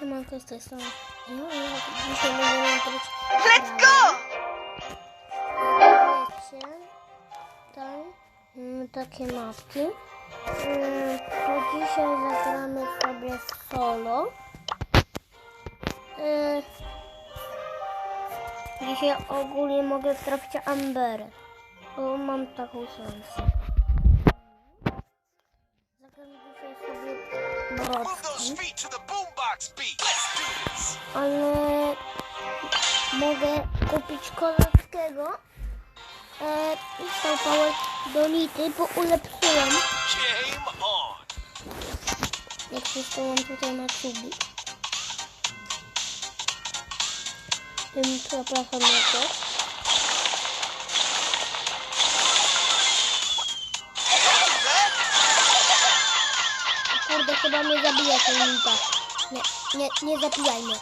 Siemanko z tej strony. No, ja dzisiaj będziemy grać. Let's go! Wiecie, tutaj mm, takie mapki. Mm, To dzisiaj zagramy sobie solo. Y, Dzisiaj ogólnie mogę trafić Amberę. Bo mam taką szansę. Ale mogę kupić Kolackiego e, i stałpałek do lity, bo ulepszyłem, jak wszystko mam tutaj na cubi. Tym przepraszam na to. Chyba mnie zabija ten lita. Nie, nie, nie zabijaj mnie.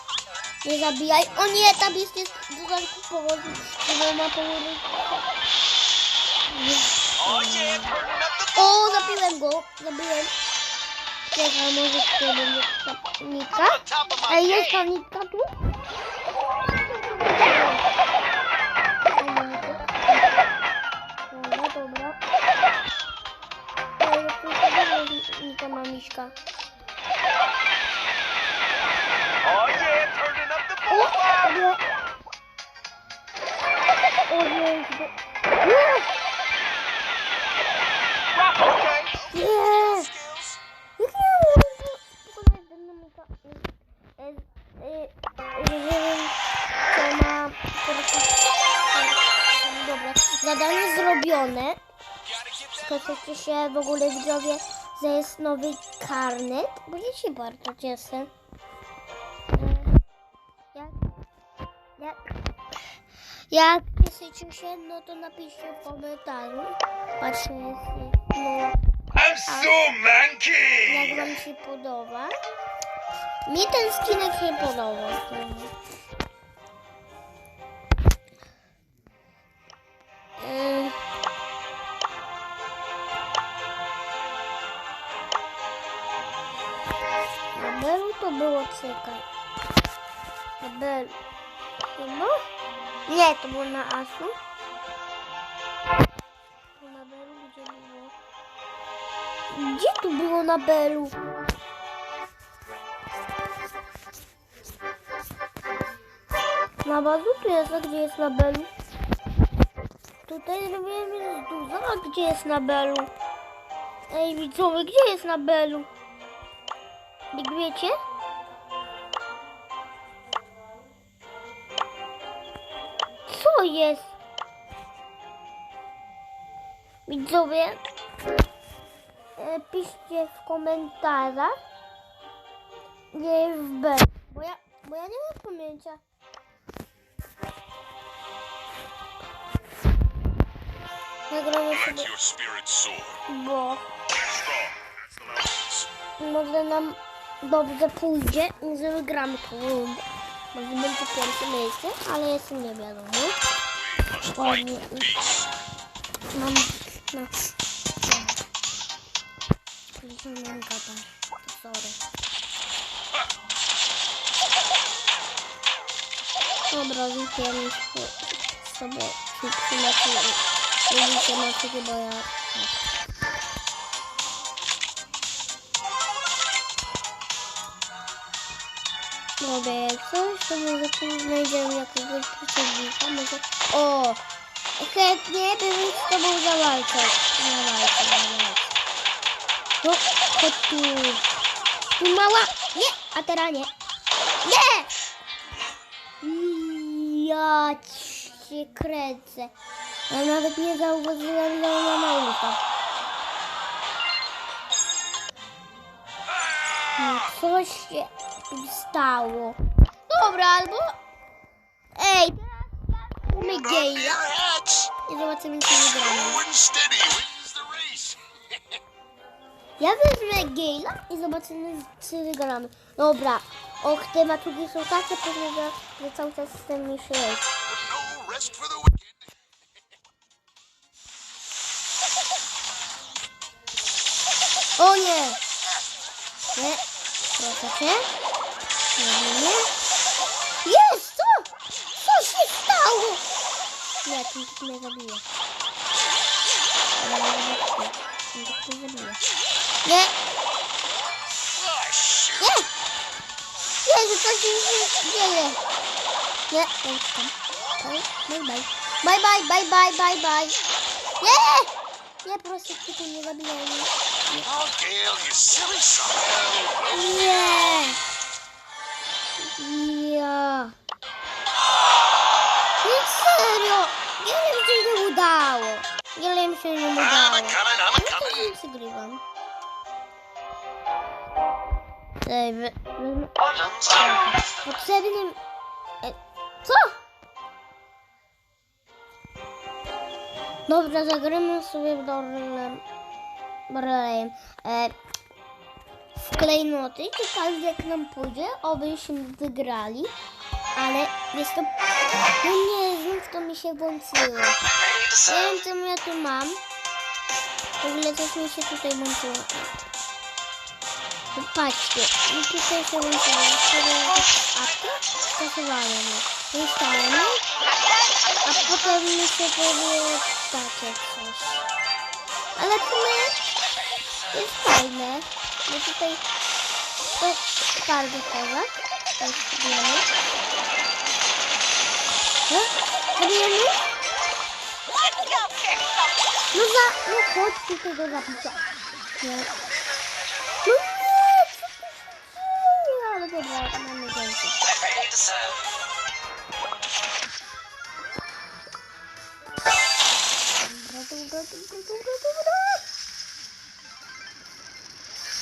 Nie zabijaj. O nie, tam jest, jest dodatku powodu, że ma the O, zabiłem go, zabiłem. Czekaj, może to będzie ta nitka? Ej, jest ta nitka tu? That. Cieszycie się w ogóle widzowie, że jest nowy karnet, bo ja się bardzo cieszę. E, Jak, jak, jak cieszycie się, no to napiszcie w komentarzu. Patrzę, jest, no, I'm so jak wam się podoba. Mi ten skinek się podoba. Ym. To było czekaj. Na Belu. No? Nie, to było na Asu. Na Belu gdzie było? Gdzie tu było na Belu? Na bazu tu jest, a gdzie jest na Belu? Tutaj robiłem jest dużo, a gdzie jest na Belu? Ej widzowie, gdzie jest na Belu? Jak wiecie? Co jest? Widzowie, e, piszcie w komentarzach, gdzie jest B. Bo ja, bo ja nie mam pamięcia. Nagramy sobie, bo może nam dobrze pójdzie, że wygramy rundę. Może będzie pierwsze miejsce, ale jeszcze nie wiadomo. We must fight Ładnie. for peace. Mam... No. Jeszcze mam gadać. Sorry. Dobra, wypiłem sobie chipsy na jak coś, to może tu znajdziemy jakiegoś przeciwnika, może... O! Chętnie bym z tobą zawalczył. Zawalczył, zawalczył. No, chodź tu. Tu mała. Nie, a teraz nie. Nie! Ja się kręcę. Ja nawet nie zauważyłem, że ona ma usta. No, coś się stało. Dobra, albo... Ej, teraz geja. hats. I zobaczymy, czy wygramy. Ja wezmę Gale'a i zobaczymy, czy wygramy. Dobra. Och, te maczugi są takie pewne, że, cały czas jestem mi jest. No. O nie! Nie, proszę cię. Nie. Jest! Co? Co się stało? Nie, ten typ mnie zabije. Ten typ mnie zabije. Nie! Nie! Jezu, co się dzieje? Nie, już tam. Bye, bye, bye. Bye, bye, bye, bye, bye. Nie! Nie, proszę, tylko nie zabijaj mnie. Nie! I'm udało. a coming, I'm a Ja też coming. nie przegrywam. Ej, we, wezmę... Potrzebnym... E, co? Dobra, zagramy sobie w Dorlem. Dorlem. Klejnoty, czy każdy jak nam pójdzie, obyśmy wygrali. Ale jest to... No nie, znów to mi się włączyło. Nie wiem, co ja tu mam. W ogóle coś mi się tutaj włączyło. No Patrzcie, i tutaj się włączyło. Apkę, stosowałem ją. Instalujemy. A potem mi się pojawiło takie coś. Ale to jest fajne. Bo tutaj to bardzo kozak. To jest wiemy. No, zabijemy? No za... No chodź tutaj do zapicia. Nie. No nie, co tu się dzieje?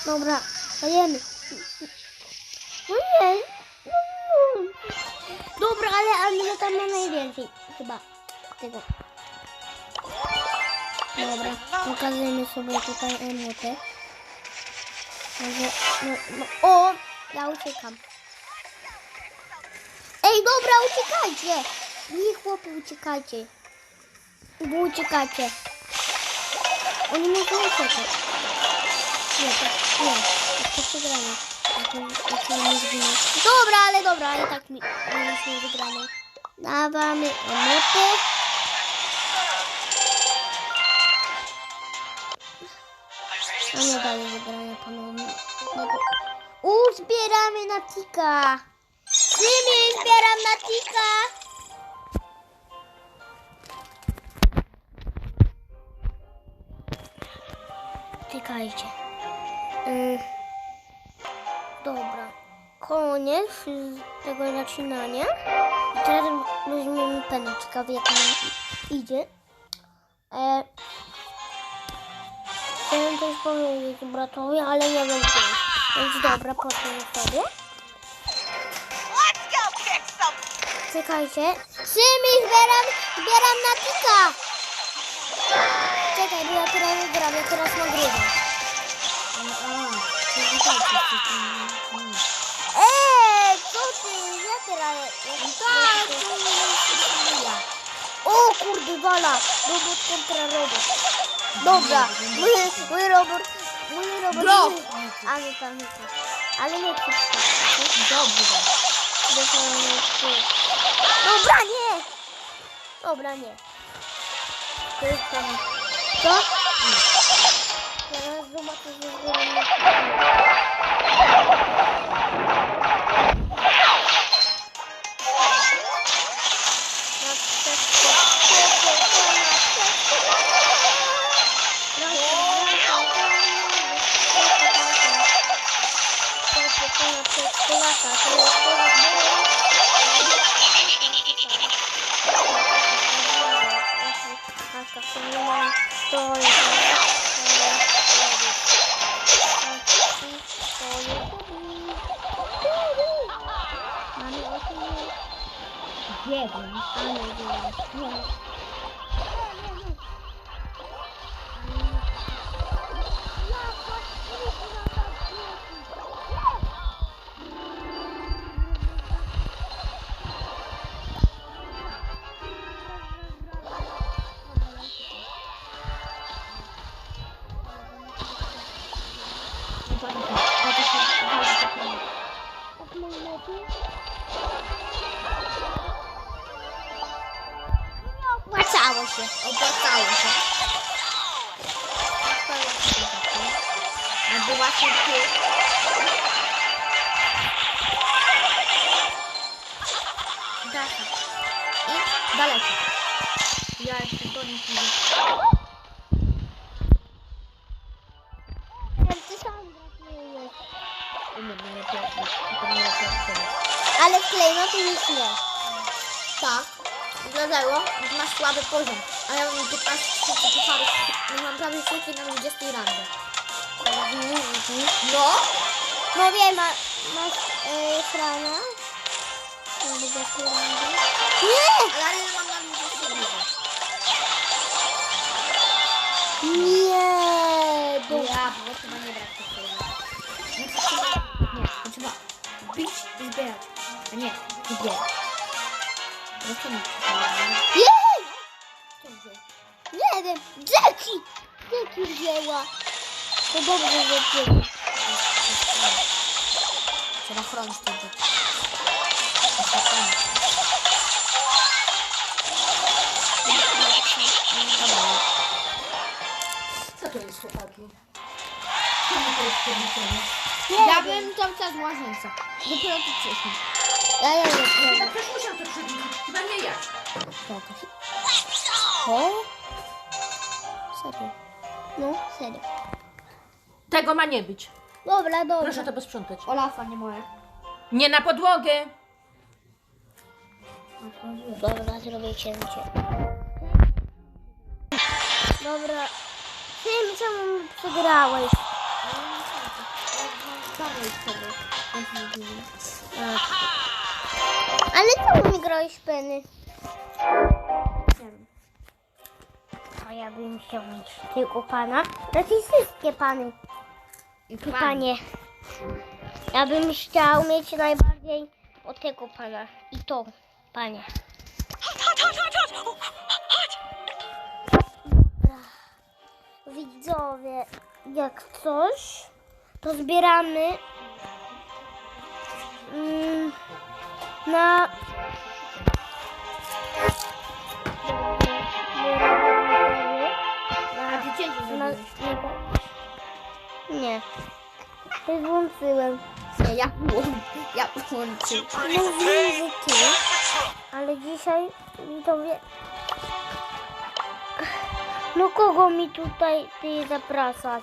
Dobra, dajemy. No nie. no. Dobra, ale Andrzej tam ma najwięcej. Chyba tego. Dobra, pokazujemy sobie tutaj emotę. Może, no, no, o, ja uciekam. Ej, dobra, uciekajcie. Nie, chłopy, uciekajcie. Bo uciekacie. Oni muszą uciekać. Nie, to, nie, to przegramy. Jak on nie zginie. Dobra, ale dobra, ale tak mi mieliśmy wygraną. Dawamy emotę. A nie dalej wygrania ponownie. Uzbieramy na tika. Symi, zbieram na tika. Czekajcie. Y, dobra. Koniec tego zaczynania. I teraz weźmiemy penę. Ciekawie jak nam idzie. E, Chciałem coś powiedzieć bratowi, ale nie wiem gdzie. Więc dobra, potem sobie. Czekajcie. Symi, zbieram, zbieram na tika. Czekaj, bo ja teraz gram, ja teraz nagrywam. Eee, co ty? Ja teraz... Tak, O kurde, wala. Robot kontra robot. Dobra, mój, mój robot... Mój robot... Bro. Ale tam nie tak. Ale nie tak. Dobrze. Dobra, nie! Dobra, nie. To jest tam... Co? Teraz zobaczę, że zbieram Biegłem, Nie opłacało się. Opłacało się. A była się ty. Dasza. I daleko. Ja jeszcze do nich nie. Ale klejnoty już nie. Tak. Dlatego masz słaby poziom. A ja mam 15 tysięcy pucharów. I mam prawie wszystkie na 20 randze. No. No wiem, ma, masz yy, frana? Nie! Ale ja mam na 20 dużo. Nie! Bo ja, bo chyba nie brać tych Nie, trzeba bić i zbierać. A nie, zbierać. No co mi Jej! Co wziął? Nie wiem, Jackie! Jackie wzięła. To dobrze, że wzięła. Trzeba chronić te dzieci. Co to jest chłopaki? Ja bym cały czas w łazience. Dopiero tu przyszłam. Ja, ja. Tak też musiał to przebić. Chyba nie ja. Pokaż. O? Serio? No, serio. Tego ma nie być. Dobra, dobra. Proszę to posprzątać. Olafa, nie moje. Nie na podłogę. Dobra, zrobię cięcie. Dobra. Tym, czemu przegrałeś? Ale czemu nie grałeś peny? A ja bym chciał mieć tylko pana. Raczej wszystkie pany. I Panie. Ja bym chciał mieć najbardziej od tego pana. I to, panie. Dobra. Widzowie, jak coś, to zbieramy mm, na na, nie. To włączyłem. Nie, ja włączę. Ja for Mówiłem, że ty, ale dzisiaj widzowie... No kogo mi tutaj ty zapraszasz?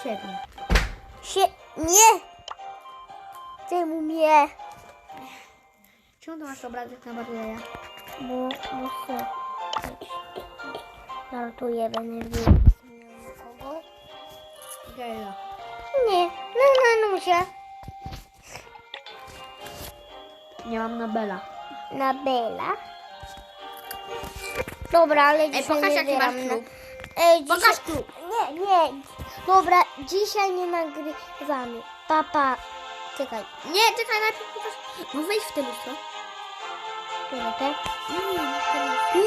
Świetnie. Sie... Nie! Czemu mnie? Czemu to masz obrazek na barierie? Bo muszę... Żartuję, będę wiedział kogo. Nie, no na Nusia. Nie mam na Bela. Na Bela. Dobra, ale Ej, dzisiaj pokaż nie jaki masz klub. Na... Ej, dzisiaj... Pokaż klub. Nie, nie. Dobra, dzisiaj nie nagrywamy. Papa, czekaj. Nie, czekaj, najpierw pokaż. No w te lustro. Potem nie